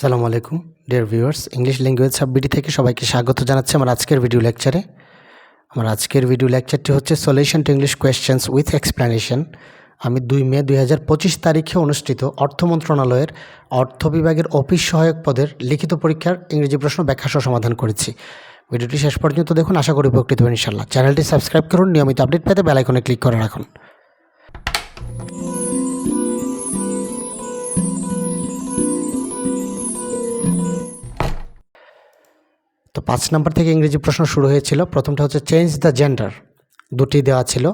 সালামু আলাইকুম dear viewers English language সাববিডি থেকে সবাইকে স্বাগত জানাচ্ছি আমার আজকের ভিডিও লেকচারে আমার আজকের ভিডিও লেকচারটি হচ্ছে solution to English questions with explanation আমি দুই মে দুই হাজার পঁচিশ তারিখে অনুষ্ঠিত অর্থ মন্ত্রণালয়ের অর্থ বিভাগের অফিস সহায়ক পদের লিখিত পরীক্ষার ইংরেজি প্রশ্ন ব্যাখ্যা সহ সমাধান করেছি। ভিডিওটি শেষ পর্যন্ত দেখুন, আশা করি উপকৃত হবেন ইনশাল্লাহ চ্যানেলটি সাবস্ক্রাইব করুন, নিয়মিত আপডেট পেতে বেল আইকনে ক্লিক করে রাখুন। তো পাঁচ নম্বর থেকে ইংরেজি প্রশ্ন শুরু হয়েছিল। প্রথমটা হচ্ছে চেঞ্জ দ্য জেন্ডার দুটি দেওয়া ছিল।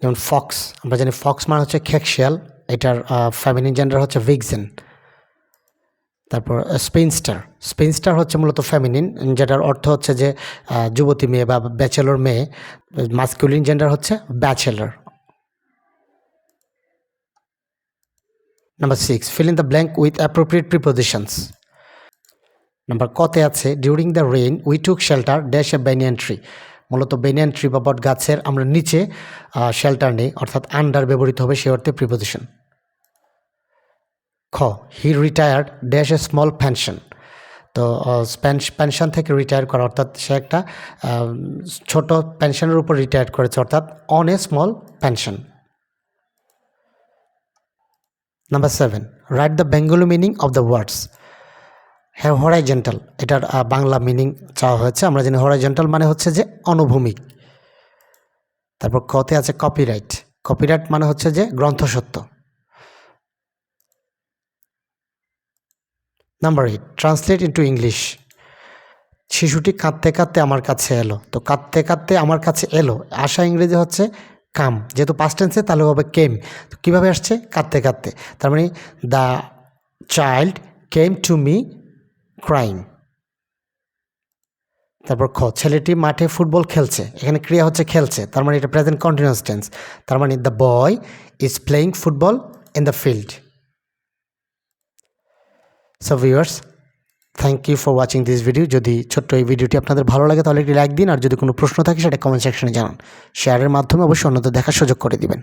যেমন ফক্স আমরা জানি ফক্স মানে হচ্ছে খেকশিয়াল। এটার ফ্যামিলিন জেন্ডার হচ্ছে ভিগজেন তারপর স্পেনস্টার স্পেনস্টার হচ্ছে মূলত ফ্যামিনিন যেটার অর্থ হচ্ছে যে যুবতী মেয়ে বা ব্যাচেলর মেয়ে। মাস্কুলিন জেন্ডার হচ্ছে bachelor number six fill in the blank with appropriate prepositions number কতে আছে during the rain we took shelter dash a banyan tree মূলত বেনিয়ান ট্রি বা বট গাছের আমরা নিচে শেল্টার নেই, অর্থাৎ আন্ডার ব্যবহৃত হবে সে অর্থে প্রিপোজিশন খ he retired dash a small pension তো পেনশন থেকে রিটায়ার করা, অর্থাৎ সে একটা ছোট পেনশনের উপর রিটায়ার করেছে, অর্থাৎ on a small pension number seven write the Bengali meaning of the words হ্যাঁ হরাইজেন্টাল এটার বাংলা মিনিং চাওয়া হয়েছে। আমরা জানি হরাইজেন্টাল মানে হচ্ছে যে অনুভূমিক। তারপর কতে আছে কপিরাইট কপিরাইট মানে হচ্ছে যে গ্রন্থসত্য number eight translate into English শিশুটি কাঁদতে কাঁদতে আমার কাছে এলো। তো কাঁদতে কাঁদতে আমার কাছে এলো। আশা ইংরেজি হচ্ছে কাম। যেহেতু পাস্ট টেন্সে তাহলে হবে কেম তো কীভাবে আসছে? কাঁদতে কাঁদতে। তার মানে the child came to me crying তারপর খ, ছেলেটি মাঠে ফুটবল খেলছে। এখানে ক্রিয়া হচ্ছে খেলছে। তার মানে এটা প্রেজেন্ট কন্টিনিউয়াস টেন্স তার মানে the boy is playing football in the field so viewers thank you for watching this video যদি ছোট্ট এই ভিডিওটি আপনাদের ভালো লাগে, তাহলে একটি লাইক দিন। আর যদি কোনো প্রশ্ন থাকে, সেটা কমেন্ট সেকশনে জানান। শেয়ারের মাধ্যমে অবশ্যই অন্যদের দেখার সুযোগ করে দিবেন।